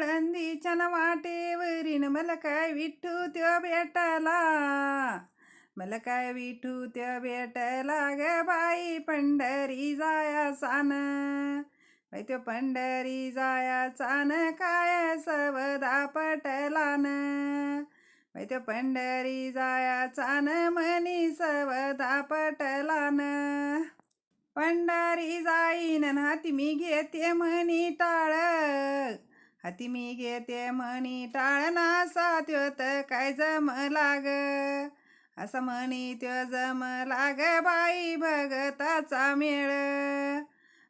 आळंदीच्या वाटेवरीन मला काय विठ्ठू त्यो भेटला मला काय विठू त्यो भेटला ग बाई पंढरी जाया सान बाई त्यो पंढरी जाया सान काय सवदा पटलान बाई त्यो पंढरी जाया चान मनी सवदा पटलान पंढरी जाईन न हाती मी घेते म्हणी टाळक हाती मी घेते म्हणी टाळ सात्योत त्यो काय जम लाग? असं म्हणी त्यो जम लाग बाई भगताचा मेळ.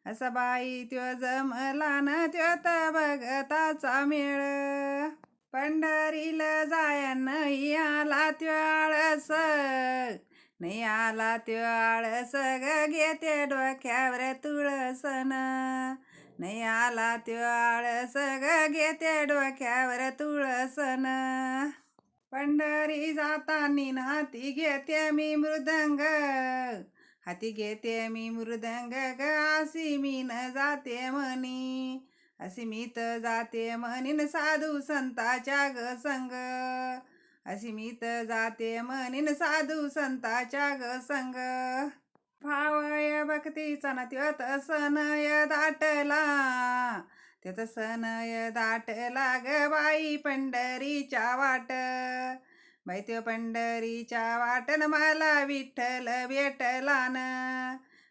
असं बाई त्यो जमला न त्यो त भगताचा मेळ. पंढरीला जाय नाही आला त्यो आळस. नाही आला त्यो आळस ग घेते डोक्यावर तुळसन. नाही आला त्यो आळस ग घेते डोक्यावर तुळसन. पंढरी जातानी न हाती घेते मी मृदंग. हाती घेते मी मृदंग ग अशी मी न जाते म्हणी. अशी मी तर जाते म्हणीन साधू संताच्या ग संग. अशी मी तर जाते म्हणीन साधू संताच्या ग संग. फावय भक्तीचा ना त्यो सनय दाटला. त्यात सनय दाटला ग बाई पंढरीच्या वाट. बाई त्यो पंढरीच्या वाटन मला विठ्ठल भेटला न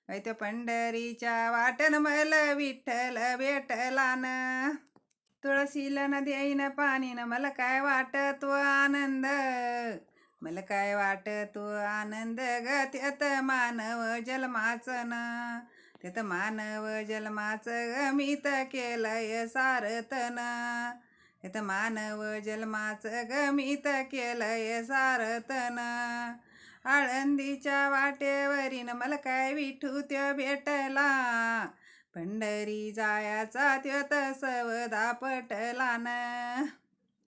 बाई त्यो पंढरीच्या वाटन मला विठ्ठल भेटला न तुळशीला न देईन पाणी न मला काय वाटतो आनंद? मला काय वाटतो हो आनंद ग? त्यात मानव जन्माचं ना. त्यात मानव जन्माचं ग. मी तर केलंय सारतन त्यात मानव जन्माचं ग. मी तर केलंय सारतन आळंदीच्या वाटेवरीन मला काय विठू त्यो भेटला? पंढरी जायाचा त्यो त सवदा पटला न